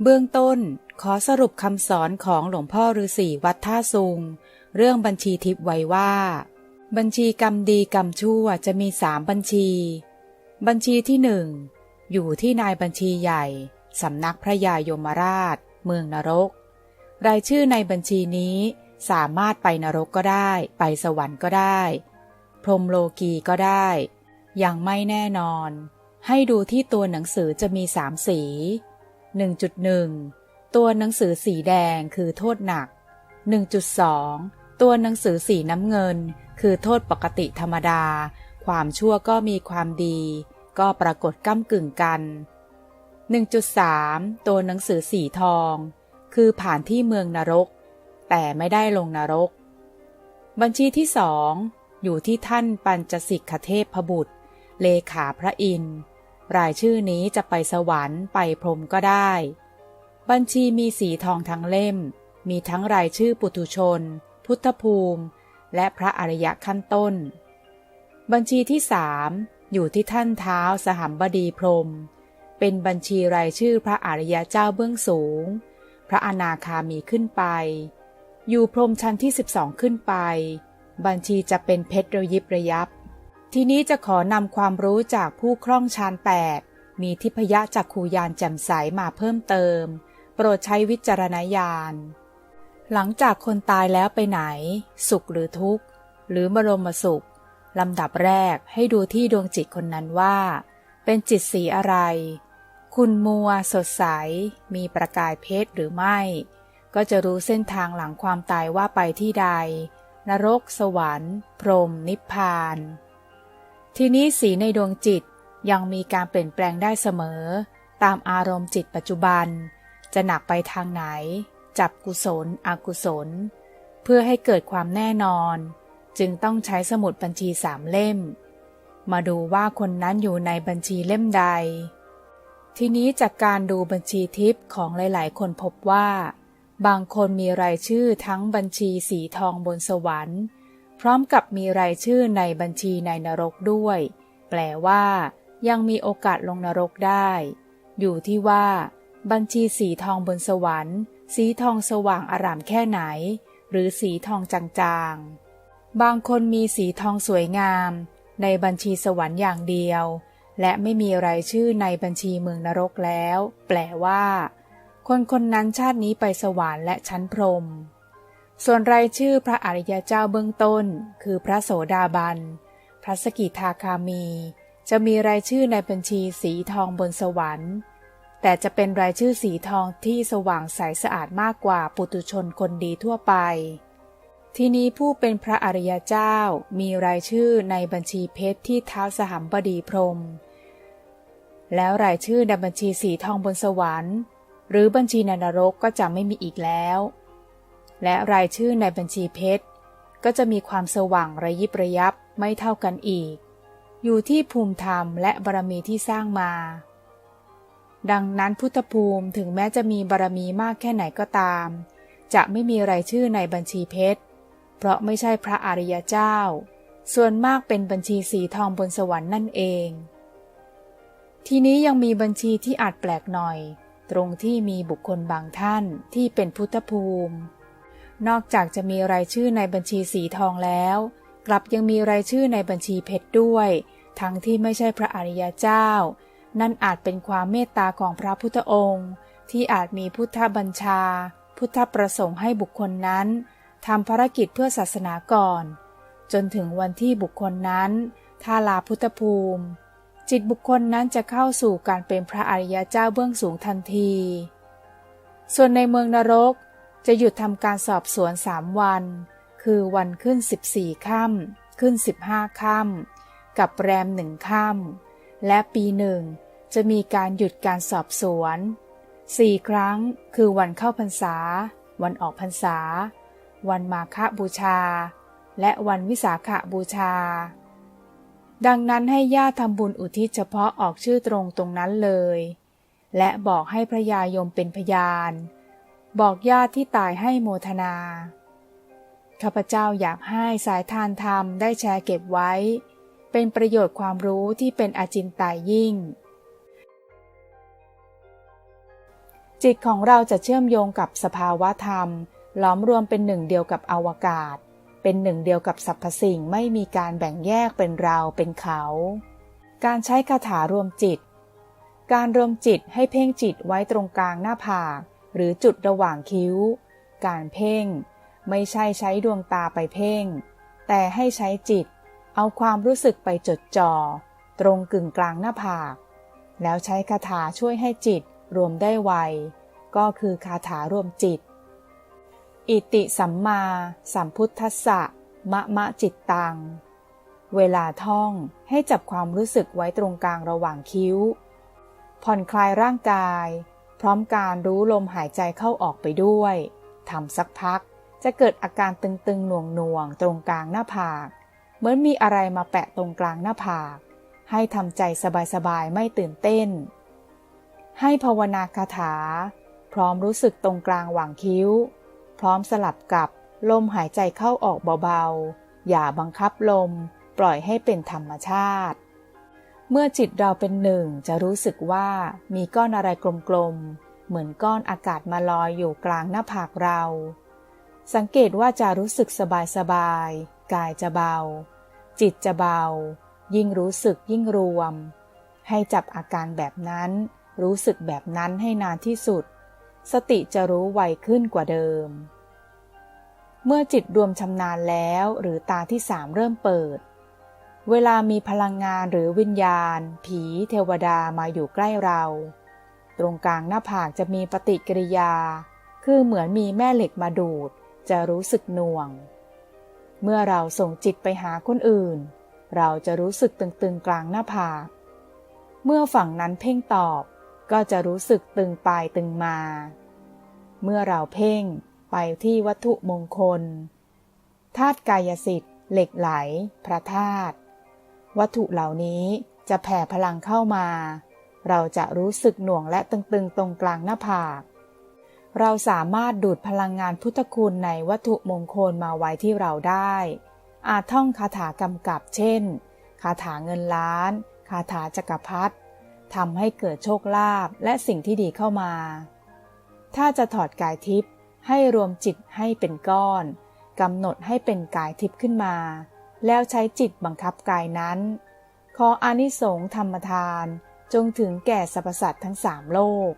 เบื้องต้นขอสรุปคำสอนของหลวงพ่อฤาษีวัดท่าซุง เรื่องบัญชีทิพย์ไว้ว่า บัญชีกรรมดีกรรมชั่วจะมีสามบัญชี บัญชีที่หนึ่งอยู่ที่นายบัญชีใหญ่สำนักพระยายมราช เมืองนรก รายชื่อในบัญชีนี้สามารถไปนรกก็ได้ ไปสวรรค์ก็ได้ พรมโลกีก็ได้ ยังไม่แน่นอน ให้ดูที่ตัวหนังสือจะมีสามสี 1.1 ตัวหนังสือสีแดงคือโทษหนัก 1.2 ตัวหนังสือสีน้ำเงิน คือโทษปกติธรรมดา ความชั่วก็มีความดี ก็ปรากฏก้ากึ่งกัน 1.3 ตัวหนังสือสีทอง คือผ่านที่เมืองนรก แต่ไม่ได้ลงนรก บัญชีที่สองอยู่ที่ท่านปัญจสิกขเทพบุตร เลขาพระอินทร์ รายชื่อนี้จะไปสวรรค์ไปพรมก็ได้ บัญชีมีสีทองทั้งเล่ม มีทั้งรายชื่อปุถุชน พุทธภูมิ และพระอริยะขั้นต้น บัญชีที่สามอยู่ที่ท่านเท้าสหัมบดีพรม เป็นบัญชีรายชื่อพระอริยเจ้าเบื้องสูง พระอนาคามีขึ้นไป อยู่พรมชั้นที่ 12 ขึ้นไป บัญชีจะเป็นเพชรระยิบระยับ ทีนี้จะขอนำความรู้จากผู้คล่องฌานแปดมีทิพยะจากขูยานแจ่มใสมาเพิ่มเติม โปรดใช้วิจารณญาณ หลังจากคนตายแล้วไปไหน สุขหรือทุกข์ หรือบรมสุขลำดับแรกให้ดูที่ดวงจิตคนนั้นว่า เป็นจิตสีอะไร คุณมัว สดใส มีประกายเพชรหรือไม่ ก็จะรู้เส้นทางหลังความตายว่าไปที่ใด นรก สวรรค์ พรหมนิพพาน ทีนี้สีในดวงจิตยังมีการเปลี่ยนแปลงได้เสมอ ตามอารมณ์จิตปัจจุบัน จะหนักไปทางไหน จับกุศล อกุศล เพื่อให้เกิดความแน่นอน จึงต้องใช้สมุดบัญชีสามเล่ม มาดูว่าคนนั้นอยู่ในบัญชีเล่มใด ทีนี้จากการดูบัญชีทิปของหลาย ๆ คนพบว่า บางคนมีรายชื่อทั้งบัญชีสีทองบนสวรรค์ พร้อมกับมีรายชื่อในบัญชีในนรกด้วย แปลว่า ยังมีโอกาสลงนรกได้ อยู่ที่ว่า บัญชีสีทองบนสวรรค์ สีทองสว่างอารามแค่ไหน หรือสีทองจางๆ บางคนมีสีทองสวยงาม ในบัญชีสวรรค์อย่างเดียว และไม่มีรายชื่อในบัญชีเมืองนรกแล้ว แปลว่า คนคนนั้นชาตินี้ไปสวรรค์และชั้นพรหม ส่วนรายชื่อพระอริยเจ้าเบื้องต้น คือพระโสดาบัน พระสกิทาคามี จะมีรายชื่อในบัญชีสีทองบนสวรรค์ แต่จะเป็นรายชื่อสีทองที่สว่างใสสะอาดมากกว่าปุตุชนคนดีทั่วไป ทีนี้ผู้เป็นพระอริยเจ้ามีรายชื่อในบัญชีเพชรที่เท้าสหัมบดีพรม แล้วรายชื่อในบัญชีสีทองบนสวรรค์ หรือบัญชีในนรกก็จะไม่มีอีกแล้ว และรายชื่อในบัญชีเพชร ก็จะมีความสว่างระยิบระยับไม่เท่ากันอีก อยู่ที่ภูมิธรรมและบารมีที่สร้างมา ดังนั้นพุทธภูมิถึงแม้จะมีบารมีมากแค่ไหนก็ตาม จะไม่มีรายชื่อในบัญชีเพชร เพราะไม่ใช่พระอริยเจ้า ส่วนมากเป็นบัญชีสีทองบนสวรรค์นั่นเอง ทีนี้ยังมีบัญชีที่อาจแปลกหน่อย ตรงที่มีบุคคลบางท่านที่เป็นพุทธภูมิ นอกจากจะมีรายชื่อในบัญชีสีทองแล้ว กลับยังมีรายชื่อในบัญชีเพชรด้วย ทั้งที่ไม่ใช่พระอริยเจ้า นั่นอาจเป็นความเมตตาของพระพุทธองค์ ที่อาจมีพุทธบัญชา พุทธประสงค์ให้บุคคลนั้นทำภารกิจเพื่อศาสนาก่อน จนถึงวันที่บุคคลนั้นถ้าลาพุทธภูมิ จิตบุคคลนั้นจะเข้าสู่การเป็นพระอริยเจ้าเบื้องสูงทันที ส่วนในเมืองนรก จะหยุดทำการสอบสวนสามวัน คือวันขึ้น14ค่ำขึ้น15ค่ำกับแรมหนึ่งค่ำและปีหนึ่งจะมีการหยุดการสอบสวนสี่ครั้งคือวันเข้าพรรษา วันออกพรรษา วันมาฆบูชา และวันวิสาขบูชา ดังนั้นให้ญาติทำบุญอุทิศเฉพาะออกชื่อตรงตรงนั้นเลย และบอกให้พระยายมเป็นพยาน บอกญาติที่ตายให้โมทนา ข้าพเจ้าอยากให้สายทานธรรมได้แชร์เก็บไว้ เป็นประโยชน์ความรู้ที่เป็นอาจินตายยิ่ง จิตของเราจะเชื่อมโยงกับสภาวะธรรม ล้อมรวมเป็นหนึ่งเดียวกับอวกาศ เป็นหนึ่งเดียวกับสรรพสิ่งไม่มีการแบ่งแยกเป็นเราเป็นเขา การใช้คาถารวมจิต การรวมจิตให้เพ่งจิตไว้ตรงกลางหน้าผาก หรือจุดระหว่างคิ้ว การเพ่ง ไม่ใช่ใช้ดวงตาไปเพ่ง แต่ให้ใช้จิต เอาความรู้สึกไปจดจ่อตรงกึ่งกลางหน้าผาก แล้วใช้คาถาช่วยให้จิตรวมได้ไว ก็คือคาถารวมจิต อิติสัมมาสัมพุทธัสสะมะมะจิตตัง เวลาท่องให้จับความรู้สึกไว้ตรงกลางระหว่างคิ้ว ผ่อนคลายร่างกาย พร้อมการรู้ลมหายใจเข้าออกไปด้วยทำสักพักจะเกิดอาการตึงๆหน่วงๆตรงกลางหน้าผาก เหมือนมีอะไรมาแปะตรงกลางหน้าผาก ให้ทำใจสบายๆไม่ตื่นเต้น ให้ภาวนาคาถา พร้อมรู้สึกตรงกลางหว่างคิ้ว พร้อมสลับกับลมหายใจเข้าออกเบาๆ อย่าบังคับลม ปล่อยให้เป็นธรรมชาติ เมื่อจิตเราเป็นหนึ่งจะรู้สึกว่ามีก้อนอะไรกลมๆ เหมือนก้อนอากาศมาลอยอยู่กลางหน้าผากเรา สังเกตว่าจะรู้สึกสบายๆ กายจะเบา จิตจะเบา ยิ่งรู้สึกยิ่งรวม ให้จับอาการแบบนั้น รู้สึกแบบนั้นให้นานที่สุด สติจะรู้ไวขึ้นกว่าเดิม เมื่อจิตรวมชำนาญแล้วหรือตาที่สามเริ่มเปิด เวลามีพลังงานหรือวิญญาณ ผีเทวดามาอยู่ใกล้เรา ตรงกลางหน้าผากจะมีปฏิกิริยา คือเหมือนมีแม่เหล็กมาดูด จะรู้สึกหน่วง เมื่อเราส่งจิตไปหาคนอื่น เราจะรู้สึกตึงๆกลางหน้าผาก เมื่อฝั่งนั้นเพ่งตอบก็จะรู้สึกตึงปลายตึงมา เมื่อเราเพ่งไปที่วัตถุมงคลธาตุกายสิทธิ์เหล็กไหล พระธาตุ วัตถุเหล่านี้จะแผ่พลังเข้ามา เราจะรู้สึกหน่วงและตึงๆ ตรงกลางหน้าผาก เราสามารถดูดพลังงานพุทธคุณในวัตถุมงคลมาไว้ที่เราได้ อาจท่องคาถากำกับเช่น คาถาเงินล้าน คาถาจักรพรรดิทำให้เกิดโชคลาภและสิ่งที่ดีเข้ามา ถ้าจะถอดกายทิพย์ให้รวมจิตให้เป็นก้อนกำหนดให้เป็นกายทิพย์ขึ้นมา แล้วใช้จิตบังคับกายนั้น ขออานิสงส์ธรรมทานจงถึงแก่สรรพสัตว์ทั้งสามโลก